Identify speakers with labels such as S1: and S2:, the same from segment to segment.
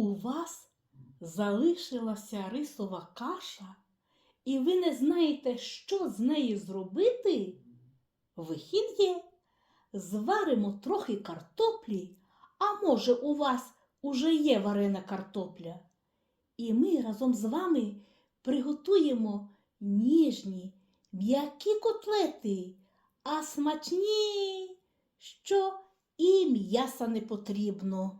S1: У вас залишилася рисова каша, і ви не знаєте, що з нею зробити? Вихід є. Зваримо трохи картоплі, а може, у вас уже є варена картопля. І ми разом з вами приготуємо ніжні, м'які котлети, а смачні, що і м'яса не потрібно.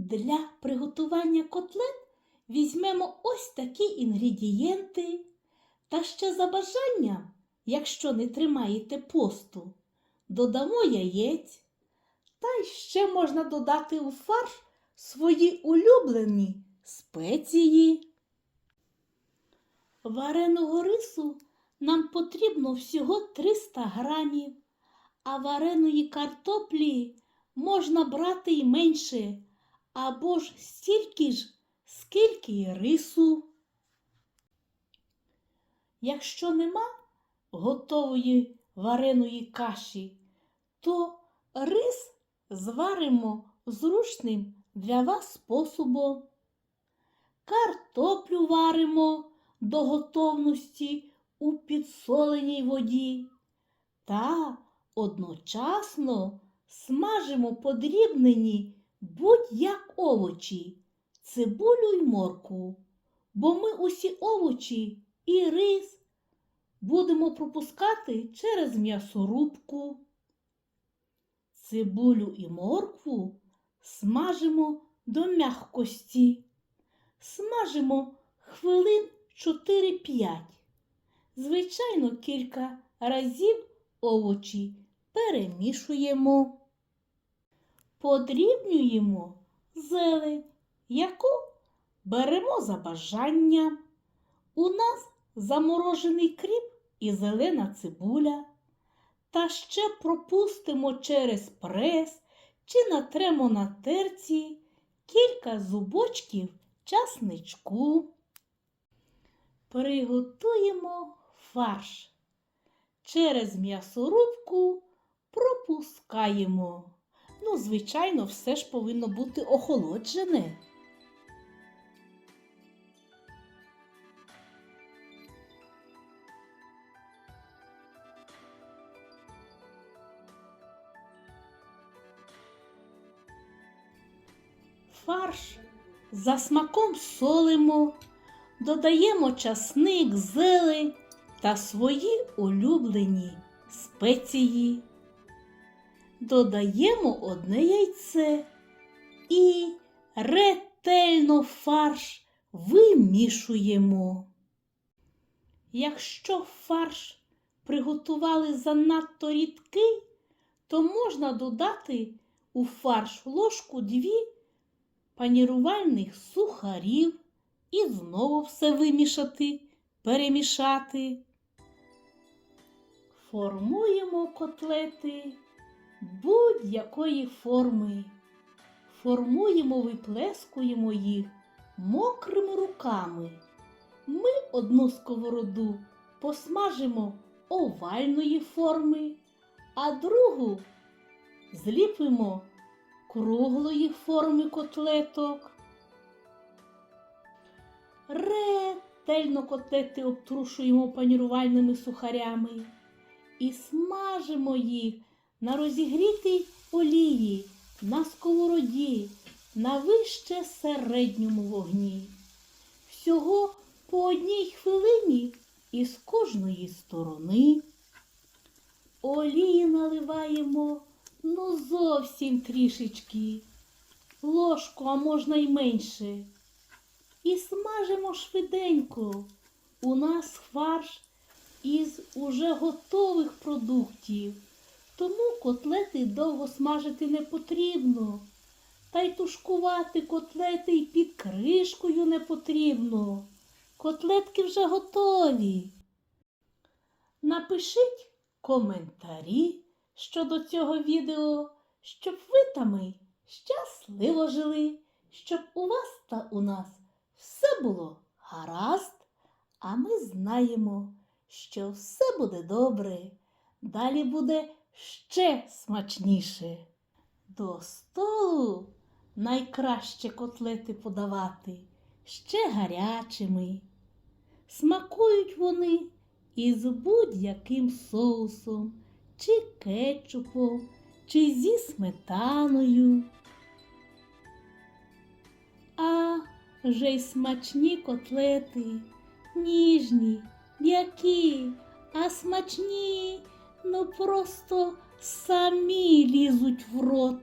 S1: Для приготування котлет візьмемо ось такі інгредієнти. Та ще за бажанням, якщо не тримаєте посту, додамо яєць. Та ще можна додати у фарш свої улюблені спеції. Вареного рису нам потрібно всього 300 грамів, а вареної картоплі можна брати й менше, або ж стільки ж, скільки й рису. Якщо нема готової вареної каші, то рис зваримо зручним для вас способом. Картоплю варимо до готовності у підсоленій воді та одночасно смажимо подрібнені будь-як овочі, цибулю й морку, бо ми усі овочі і рис будемо пропускати через м'ясорубку. Цибулю і моркву смажимо до м'якості. Смажимо хвилин 4-5. Звичайно, кілька разів овочі перемішуємо. Подрібнюємо зелень, яку беремо за бажанням. У нас заморожений кріп і зелена цибуля. Та ще пропустимо через прес чи натремо на терці кілька зубочків часничку. Приготуємо фарш. Через м'ясорубку пропускаємо. Ну, звичайно, все ж повинно бути охолоджене. Фарш за смаком солимо, додаємо часник, зелень та свої улюблені спеції. Додаємо одне яйце і ретельно фарш вимішуємо. Якщо фарш приготували занадто рідкий, то можна додати у фарш ложку дві панірувальних сухарів і знову все вимішати, перемішати. Формуємо котлети будь-якої форми. Формуємо, виплескуємо їх мокрими руками. Ми одну сковороду посмажимо овальної форми, а другу зліпимо круглої форми котлеток. Ретельно котлети обтрушуємо панірувальними сухарями і смажимо їх на розігрітій олії, на сковороді, на вище середньому вогні. Всього по одній хвилині із кожної сторони. Олії наливаємо ну зовсім трішечки, ложку, а можна й менше. І смажимо швиденько. У нас фарш із уже готових продуктів, тому котлети довго смажити не потрібно. Та й тушкувати котлети й під кришкою не потрібно. Котлетки вже готові. Напишіть коментарі щодо цього відео, щоб ви та ми щасливо жили, щоб у вас та у нас все було гаразд, а ми знаємо, що все буде добре, далі буде ще смачніше. До столу найкраще котлети подавати ще гарячими. Смакують вони із будь-яким соусом, чи кетчупом, чи зі сметаною. А вже й смачні котлети, ніжні, м'які, а смачні, ну просто самі лізуть в рот.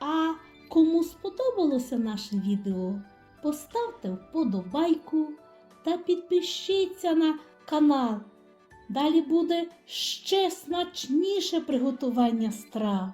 S1: А кому сподобалося наше відео, поставте вподобайку та підпишіться на канал. Далі буде ще смачніше приготування страв.